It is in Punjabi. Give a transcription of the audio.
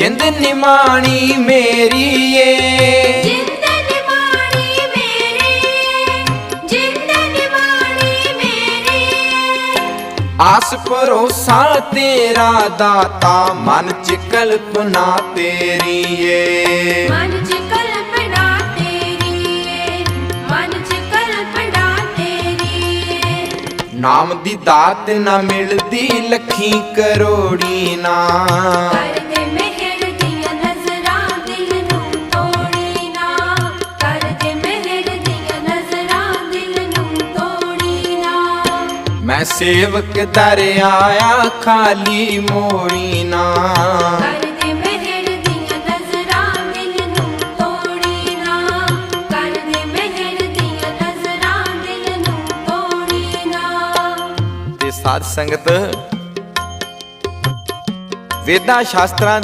ਜਿੰਦ ਨਿਮਾਣੀ ਮੇਰੀ ਏ। ਜਿੰਦ ਨਿਮਾਣੀ ਮੇਰੀ ਜਿੰਦ ਨਿਮਾਣੀ ਮੇਰੀ ਆਸ ਭਰੋਸਾ ਤੇਰਾ ਦਾਤਾ ਮਨ ਚ ਕਲਪਨਾ ਤੇਰੀ ਏ। ਮਨ ਚ ਕਲਪਨਾ ਤੇਰੀ ਏ। ਮਨ ਚ ਕਲਪਨਾ ਤੇਰੀ ਏ। ਨਾਮ ਦੀ ਦਾਤ ਨਾ ਮਿਲਦੀ ਲੱਖੀ ਕਰੋੜੀ ਨਾ। ਕਰਦੇ ਮੈਂ ਸੇਵਕ ਦਰ ਆਇਆ ਖਾਲੀ ਮੋੜੀ ਨਾ। ਕਰਦੇ ਮਿਹਰ ਦੀਆਂ ਨਜ਼ਰਾਂ ਦਿਲ ਨੂੰ ਤੋੜੀ ਨਾ। ਕਰਦੇ ਮਿਹਰ ਦੀਆਂ ਨਜ਼ਰਾਂ ਦਿਲ ਨੂੰ ਤੋੜੀ ਨਾ। ਤੇ ਸਾਧ ਸੰਗਤ ਵੇਦਾਂ ਸ਼ਾਸਤਰਾਂ ਦੇ